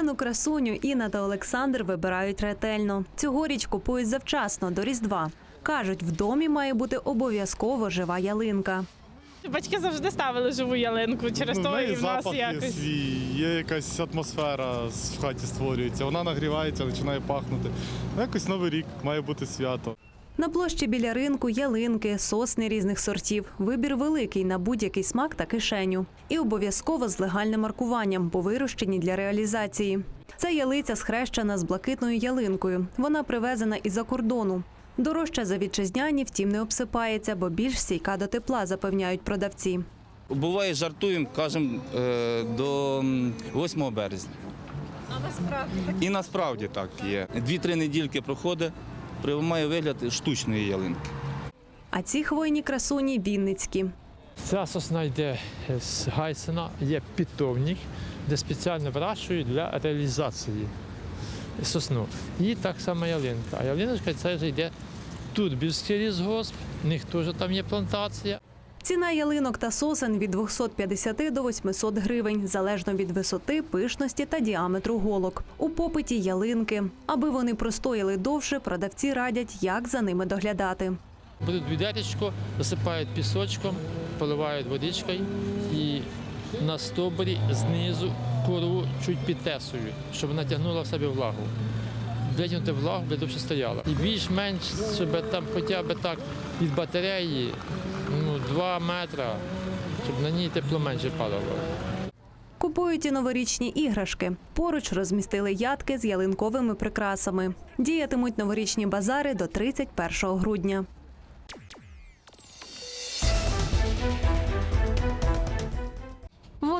Зелену красуню Інна та Олександр вибирають ретельно. Цьогоріч купують завчасно до Різдва. Кажуть, в домі має бути обов'язково жива ялинка. Батьки завжди ставили живу ялинку, через Ну, то і в нас запах є якось. свій, є якась атмосфера в хаті створюється. Вона нагрівається, починає пахнути. Ну, Якось новий рік має бути свято. На площі біля ринку ялинки, сосни різних сортів. Вибір великий на будь-який смак та кишеню. І обов'язково з легальним маркуванням, бо вирощені для реалізації. Це ялиця схрещена з блакитною ялинкою. Вона привезена із-за кордону. Дорожча за вітчизняні, втім, не обсипається, бо більш стійка до тепла, запевняють продавці. Буває, жартуємо, кажемо е, до м, 8 березня. А насправді І насправді так є. Дві-три недільки проходить, приймає вигляд штучної ялинки. А ці хвойні красуні вінницькі. Ця сосна йде з Гайсена, є питомник, де спеціально вирощують для реалізації сосну. І так само ялинка. А ялиночка це вже йде тут Більський лісгосп, в них теж там є плантація. Ціна ялинок та сосен від 250 до 800 гривень, залежно від висоти, пишності та діаметру голок. У попиті ялинки. Аби вони простояли довше, продавці радять, як за ними доглядати. Беруть відеречко, засипають пісочком, поливають водичкою і на стовбурі знизу кору чуть підтесують, щоб вона тягнула в себе влагу. Витягнути влагу, би довше стояла. І більш-менш, щоб там хоча б так від батареї 2 метри, щоб на ній тепло менше падало. Купують і новорічні іграшки. Поруч розмістили ядки з ялинковими прикрасами. Діятимуть новорічні базари до 31 грудня.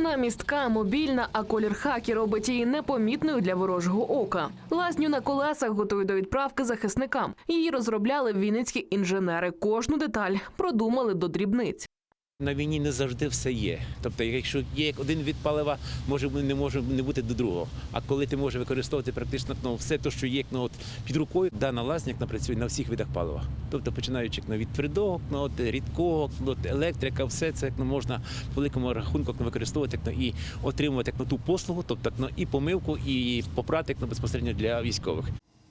Вона містка, мобільна, а колір хакі робить її непомітною для ворожого ока. Лазню на колесах готують до відправки захисникам. Її розробляли вінницькі інженери. Кожну деталь продумали до дрібниць. На війні не завжди все є. Тобто, якщо є як один від палива, може не може не бути до другого. А коли ти можеш використовувати практично ну, все те, що є ну, от, під рукою, дана лазня працює на всіх видах палива. Тобто, починаючи ну, від твердого, ну, от, рідкого, ну, от, електрика, все це ну, можна по великому рахунку ну, використовувати ну, і отримувати ну, ту послугу, тобто ну, і помивку, і попрати ну, безпосередньо для військових.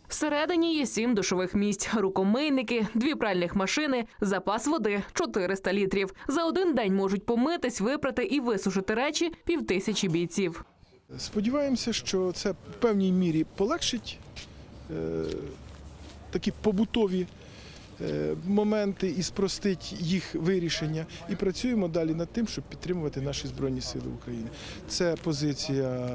Всередині є сім душових місць, рукомийники, дві пральних машини, запас води 400 літрів. За один день можуть помитись, випрати і висушити речі півтисячі бійців. Сподіваємося, що це в певній мірі полегшить е, такі побутові е, моменти і спростить їх вирішення. І працюємо далі над тим, щоб підтримувати наші Збройні Сили України. Це позиція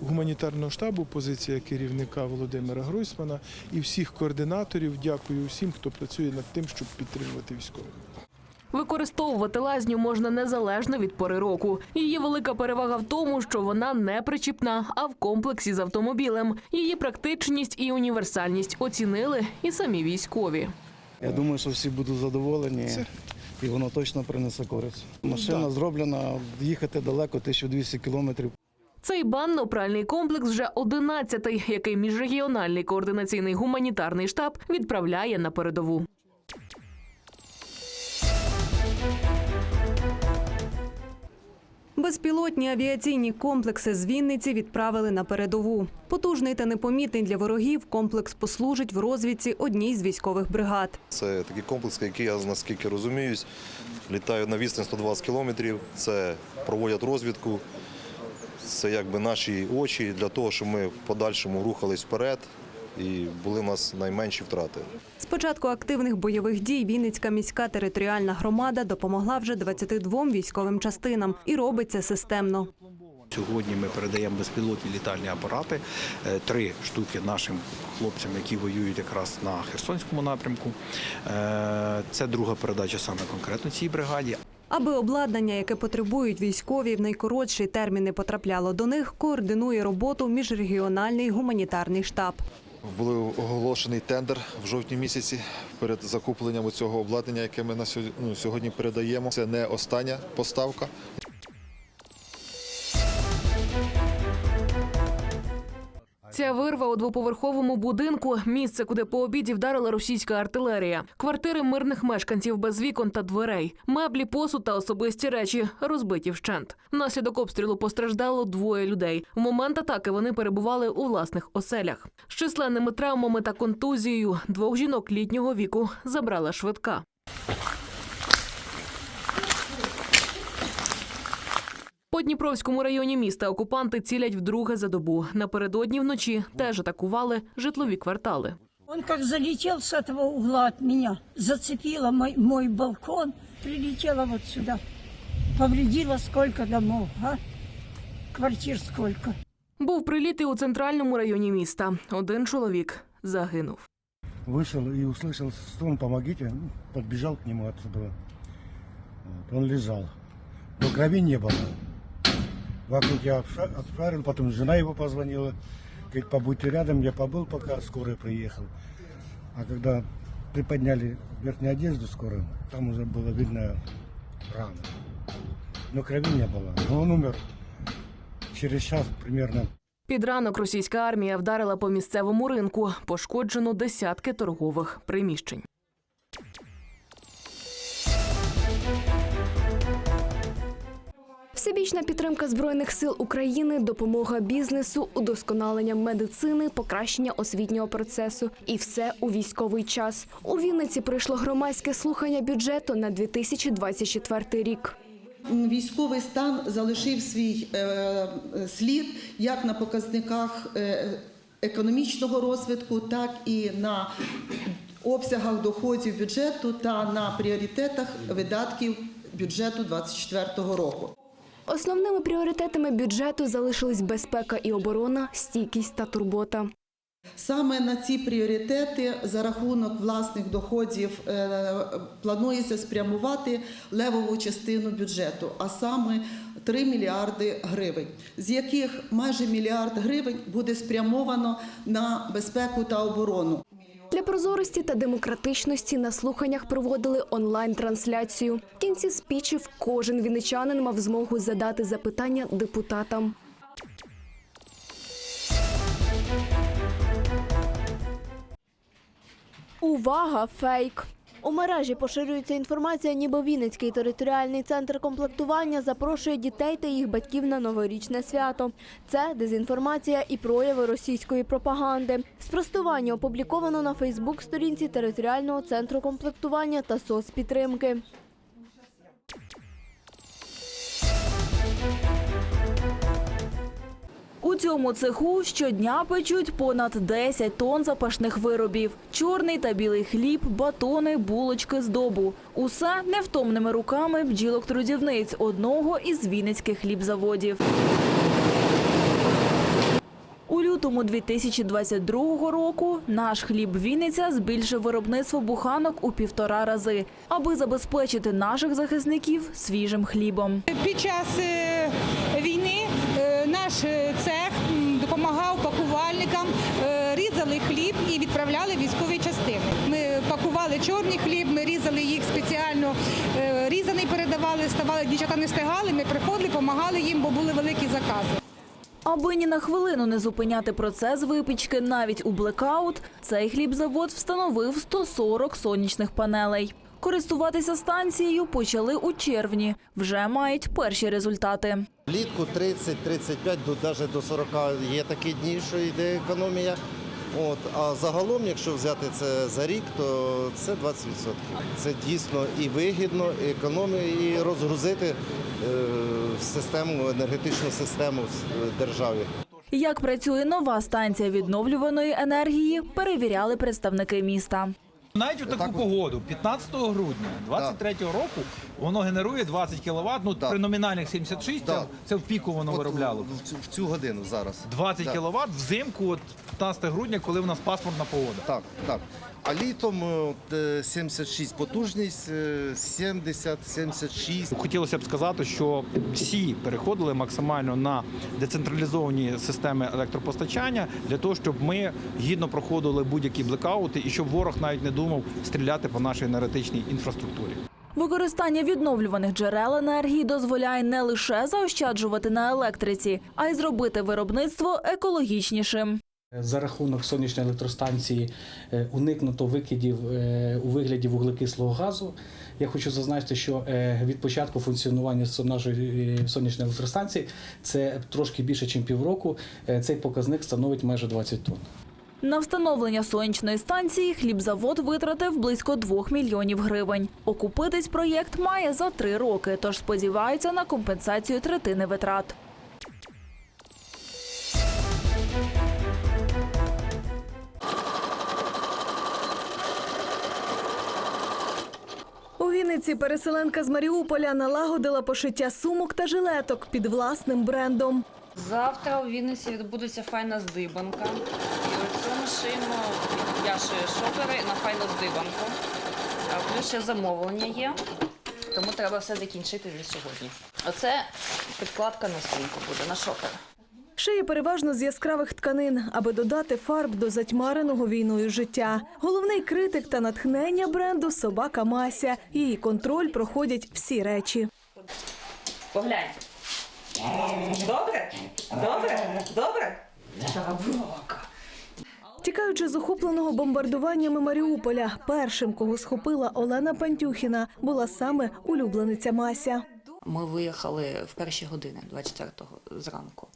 гуманітарного штабу, позиція керівника Володимира Гройсмана і всіх координаторів. Дякую всім, хто працює над тим, щоб підтримувати військових. Використовувати лазню можна незалежно від пори року. Її велика перевага в тому, що вона не причіпна, а в комплексі з автомобілем. Її практичність і універсальність оцінили і самі військові. Я думаю, що всі будуть задоволені Це- і воно точно принесе користь. Машина Да. зроблена, їхати далеко 1200 кілометрів. Цей банно-пральний комплекс вже 11-й, який міжрегіональний координаційний гуманітарний штаб відправляє на передову. Безпілотні авіаційні комплекси з Вінниці відправили на передову. Потужний та непомітний для ворогів комплекс послужить в розвідці одній з військових бригад. Це такий комплекс, який я наскільки розуміюсь, літаю на відстань 120 кілометрів. Це проводять розвідку. Це якби наші очі для того, щоб ми в подальшому рухались вперед і були в нас найменші втрати. З початку активних бойових дій Вінницька міська територіальна громада допомогла вже 22 військовим частинам і робиться системно. Сьогодні ми передаємо безпілотні літальні апарати, е, три штуки нашим хлопцям, які воюють якраз на Херсонському напрямку. Е, Це друга передача саме конкретно цій бригаді. Аби обладнання, яке потребують військові, в найкоротші терміни потрапляло до них, координує роботу міжрегіональний гуманітарний штаб. Були оголошений тендер в жовтні місяці перед закупленням цього обладнання, яке ми на сьогодні, ну, сьогодні передаємо. Це не остання поставка. Ця вирва у двоповерховому будинку місце, куди по обіді вдарила російська артилерія. Квартири мирних мешканців без вікон та дверей, меблі, посуд та особисті речі розбиті вщент. Внаслідок обстрілу постраждало двоє людей. В момент атаки вони перебували у власних оселях. З численними травмами та контузією двох жінок літнього віку забрала швидка. По Дніпровському районі міста окупанти цілять вдруге за добу. Напередодні вночі теж атакували житлові квартали. Он как залетел с этого угла от меня, зацепило мой, мой балкон, прилетело вот сюда. Повредило сколько домов, а? Квартир сколько. Був приліт і у центральному районі міста. Один чоловік загинув. Вышел и услышал стон «помогите», ну, подбежал к нему отсюда. Вот, Он лежал, но крови не было. Вокруг я обша- обшарил, потом жена его позвонила, говорит, побудьте рядом, я побыл, пока скорая приехал. А когда приподняли верхнюю одежду скорую, там уже было видно рана. Но крови не было. Но он умер через час примерно. Під ранок російська армія вдарила по місцевому ринку. Пошкоджено десятки торгових приміщень. Всебічна підтримка збройних сил України, допомога бізнесу, удосконалення медицини, покращення освітнього процесу і все у військовий час. У Вінниці пройшло громадське слухання бюджету на 2024 рік. Військовий стан залишив свій е, слід як на показниках е, економічного розвитку, так і на обсягах доходів бюджету та на пріоритетах видатків бюджету 2024 року. Основними пріоритетами бюджету залишились безпека і оборона, стійкість та турбота. Саме на ці пріоритети за рахунок власних доходів е, планується спрямувати левову частину бюджету, а саме 3 мільярди гривень, з яких майже мільярд гривень буде спрямовано на безпеку та оборону. Для прозорості та демократичності на слуханнях проводили онлайн-трансляцію. В кінці спічів кожен вінничанин мав змогу задати запитання депутатам. Увага! Фейк! У мережі поширюється інформація, ніби Вінницький територіальний центр комплектування запрошує дітей та їх батьків на новорічне свято. Це дезінформація і прояви російської пропаганди. Спростування опубліковано на Фейсбук-сторінці територіального центру комплектування та соцпідтримки. У цьому цеху щодня печуть понад 10 тонн запашних виробів: чорний та білий хліб, батони, булочки, здобу. Усе невтомними руками бджілок-трудівниць одного із вінницьких хлібзаводів. У лютому 2022 року наш хліб Вінниця збільшив виробництво буханок у півтора рази, аби забезпечити наших захисників свіжим хлібом. Під час е, наш е, цех допомагав пакувальникам, е, різали хліб і відправляли військові частини. Ми пакували чорний хліб, ми різали їх спеціально, е, різаний передавали, ставали, дівчата не встигали, ми приходили, допомагали їм, бо були великі закази. Аби ні на хвилину не зупиняти процес випічки навіть у блекаут, цей хлібзавод встановив 140 сонячних панелей. Користуватися станцією почали у червні. Вже мають перші результати. Влітку 30-35, до навіть до 40 є такі дні, що йде економія. От, а загалом, якщо взяти це за рік, то це 20%. Це дійсно і вигідно, і економія, і розгрузити е, систему, енергетичну систему в державі. Як працює нова станція відновлюваної енергії, перевіряли представники міста. Навіть у таку погоду, 15 грудня 23-го року, воно генерує 20 кВт, ну при номінальних 76, це, це в піку воно виробляло. В, цю- в цю годину зараз. 20 да. кВт взимку, от 15 грудня, коли в нас паспортна погода. Так, так. А літом е, от, е, 76 потужність, е, 70-76. Хотілося б сказати, що всі переходили максимально на децентралізовані системи електропостачання для того, щоб ми гідно проходили будь-які блекаути і щоб ворог навіть не думав стріляти по нашій енергетичній інфраструктурі. Використання відновлюваних джерел енергії дозволяє не лише заощаджувати на електриці, а й зробити виробництво екологічнішим. За рахунок сонячної електростанції е, уникнуто викидів е, у вигляді вуглекислого газу. Я хочу зазначити, що е, від початку функціонування нашої е, сонячної електростанції це трошки більше, ніж півроку. е, Цей показник становить майже 20 тонн. На встановлення сонячної станції хлібзавод витратив близько 2 мільйонів гривень. Окупитись проєкт має за три роки, тож сподіваються на компенсацію третини витрат. Вінниці переселенка з Маріуполя налагодила пошиття сумок та жилеток під власним брендом. Завтра у Вінниці відбудеться файна здибанка. І ми шиємо, я шию шопери на файну здибанку. Плюс ще замовлення є, тому треба все закінчити вже сьогодні. Оце підкладка на сумку буде, на шопер. Шиє переважно з яскравих тканин, аби додати фарб до затьмареного війною життя. Головний критик та натхнення бренду собака Мася. Її контроль проходять всі речі. Поглянь. Добре? Добре? Добре? Браво! Тікаючи з охопленого бомбардуваннями Маріуполя, першим, кого схопила Олена Пантюхіна, була саме улюблениця Мася. Ми виїхали в перші години 24-го зранку.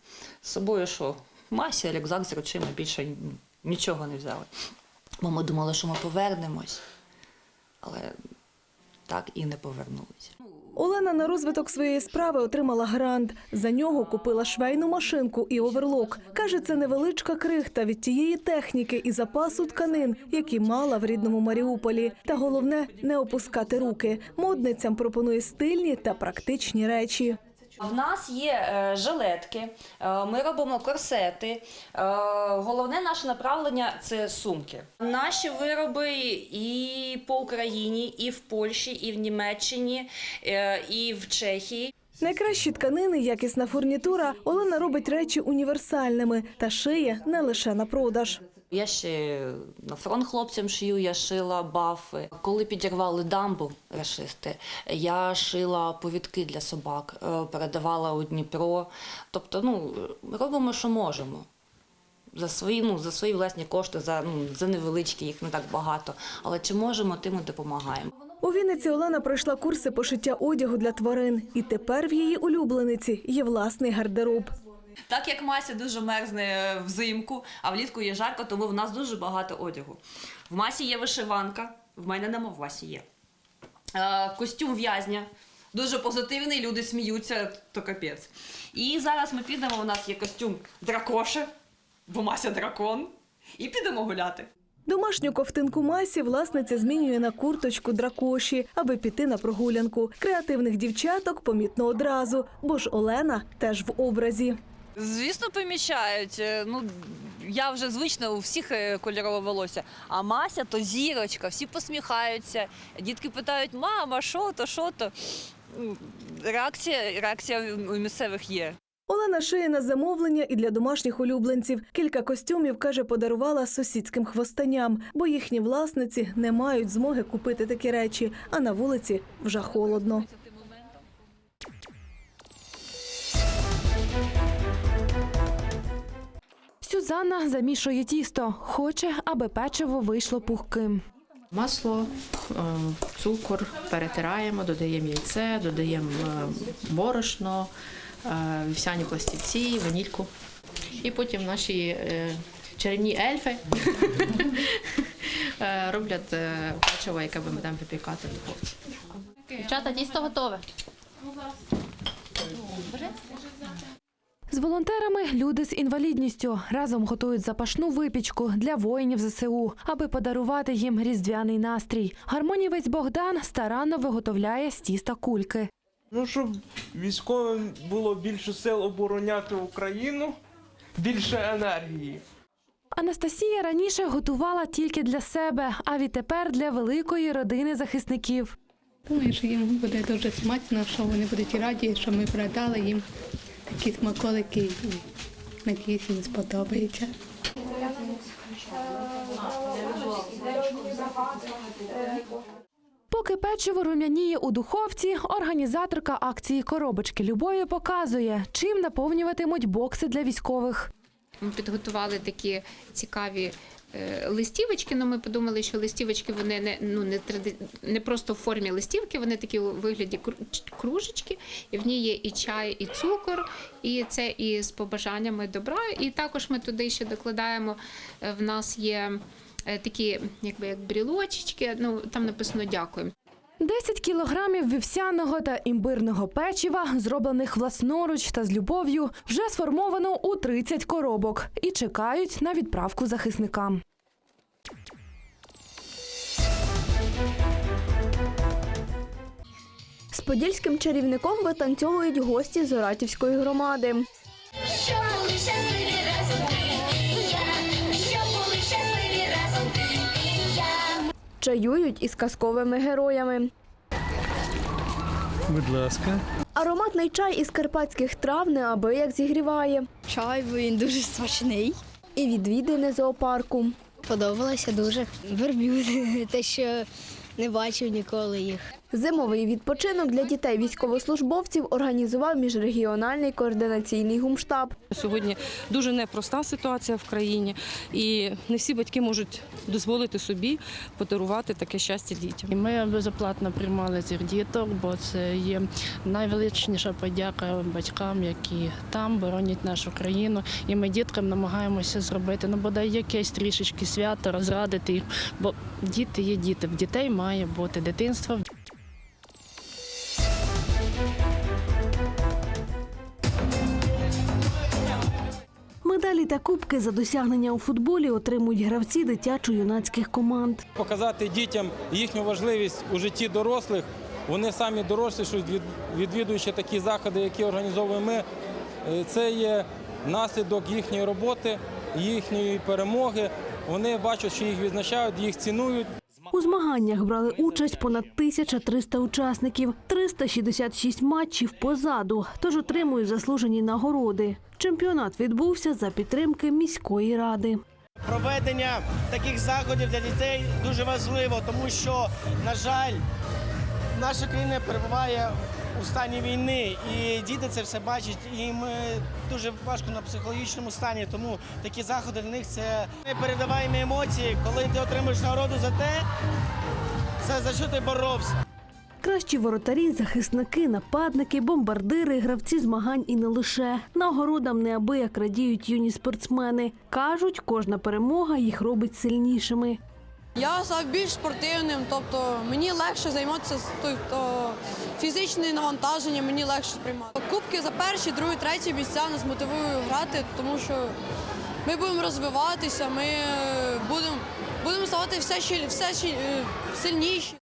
З собою що? Мася, рюкзак з речима, більше нічого не взяли. Бо ми думали, що ми повернемось, але так і не повернулися. Олена на розвиток своєї справи отримала грант. За нього купила швейну машинку і оверлок. Каже, це невеличка крихта від тієї техніки і запасу тканин, які мала в рідному Маріуполі. Та головне не опускати руки. Модницям пропонує стильні та практичні речі. В нас є е, жилетки, е, ми робимо корсети. Е, головне наше направлення це сумки. Наші вироби і по Україні, і в Польщі, і в Німеччині, і в Чехії. Найкращі тканини, якісна фурнітура. Олена робить речі універсальними та шиє не лише на продаж. Я ще на фронт хлопцям шию, я шила бафи. Коли підірвали дамбу рашисти, я шила повідки для собак, е, передавала у Дніпро. Тобто, ну, робимо, що можемо. За свої, ну, за свої власні кошти, за, ну, за невеличкі, їх не так багато. Але чи можемо, тим і допомагаємо. У Вінниці Олена пройшла курси пошиття одягу для тварин, і тепер в її улюблениці є власний гардероб. Так як Мася дуже мерзне взимку, а влітку є жарко, тому в нас дуже багато одягу. В Масі є вишиванка, в мене нема, в Масі є. Е, костюм в'язня. Дуже позитивний, люди сміються, то капець. І зараз ми підемо, у нас є костюм дракоша, бо Мася дракон, і підемо гуляти. Домашню ковтинку масі власниця змінює на курточку дракоші, аби піти на прогулянку. Креативних дівчаток помітно одразу, бо ж Олена теж в образі. Звісно, помічають. Е, Ну, я вже звична у всіх е, кольорове волосся. А Мася то зірочка, всі посміхаються. Дітки питають, мама, що то, що то. Реакція, реакція у місцевих є. Олена шиє на замовлення і для домашніх улюбленців. Кілька костюмів, каже, подарувала сусідським хвостанням, бо їхні власниці не мають змоги купити такі речі, а на вулиці вже холодно. Сюзанна замішує тісто, хоче, аби печиво вийшло пухким. Масло, е, цукор перетираємо, додаємо яйце, додаємо е, борошно, е, вівсяні пластівці, ванільку. І потім наші чарівні ельфи роблять печиво, яке ми будемо випікати в духовці. Дівчата, тісто готове. З волонтерами люди з інвалідністю разом готують запашну випічку для воїнів ЗСУ, аби подарувати їм різдвяний настрій. Гармонівець Богдан старанно виготовляє з тіста кульки. Ну, щоб військовим було більше сил обороняти Україну, більше енергії. Анастасія раніше готувала тільки для себе, а відтепер для великої родини захисників. Думаю, що їм буде дуже смачно, що вони будуть раді, що ми продали їм такі смаколики надіюсь, їм сподобається. Поки печиво рум'яніє у духовці, організаторка акції Коробочки любові показує, чим наповнюватимуть бокси для військових. Ми підготували такі цікаві листівочки. Ну, ми подумали, що листівочки вони не ну не тради... не просто в формі листівки, вони такі у вигляді кру- кружечки, і в ній є і чай, і цукор, і це і з побажаннями добра. І також ми туди ще докладаємо. е, В нас є е, такі, якби як брілочечки. Ну там написано дякуємо. 10 кілограмів вівсяного та імбирного печива, зроблених власноруч та з любов'ю, вже сформовано у 30 коробок і чекають на відправку захисникам. З подільським чарівником витанцьовують гості з Оратівської громади. Щоб Чаюють із казковими героями. Будь ласка. Ароматний чай із карпатських трав неабияк зігріває. Чай, бо він дуже смачний. І відвідини зоопарку. Подобалося дуже. Верблюди, те, що не бачив ніколи їх. Зимовий відпочинок для дітей військовослужбовців організував міжрегіональний координаційний гумштаб. Сьогодні дуже непроста ситуація в країні, і не всі батьки можуть дозволити собі подарувати таке щастя дітям. Ми безоплатно приймали цих діток, бо це є найвеличніша подяка батькам, які там боронять нашу країну. І ми діткам намагаємося зробити ну бодай якесь трішечки свято, розрадити їх. Бо діти є діти. В дітей має бути дитинство. Медалі та кубки за досягнення у футболі отримують гравці дитячо-юнацьких команд. показати дітям їхню важливість у житті дорослих. Вони самі дорослішують, від- відвідуючи такі заходи, які організовуємо ми. Е, Це є наслідок їхньої роботи, їхньої перемоги. Вони бачать, що їх відзначають, їх цінують. У змаганнях брали участь понад 1300 учасників, 366 матчів позаду, тож отримують заслужені нагороди. Чемпіонат відбувся за підтримки міської ради. Проведення таких заходів для дітей дуже важливо, тому що, на жаль, наша країна перебуває у стані війни, і діти це все бачать. І їм дуже важко на психологічному стані. Тому такі заходи для них це ми передаваємо емоції, коли ти отримуєш нагороду за те, за що ти боровся. Кращі воротарі, захисники, нападники, бомбардири, гравці змагань і не лише. Нагородам неабияк радіють юні спортсмени. Кажуть, кожна перемога їх робить сильнішими. Я став більш спортивним, тобто мені легше займатися тобто, фізичне навантаження, мені легше приймати. Кубки за перші, другі, треті місця нас мотивують грати, тому що ми будемо розвиватися, ми будемо, будемо ставати все, все е, сильніші.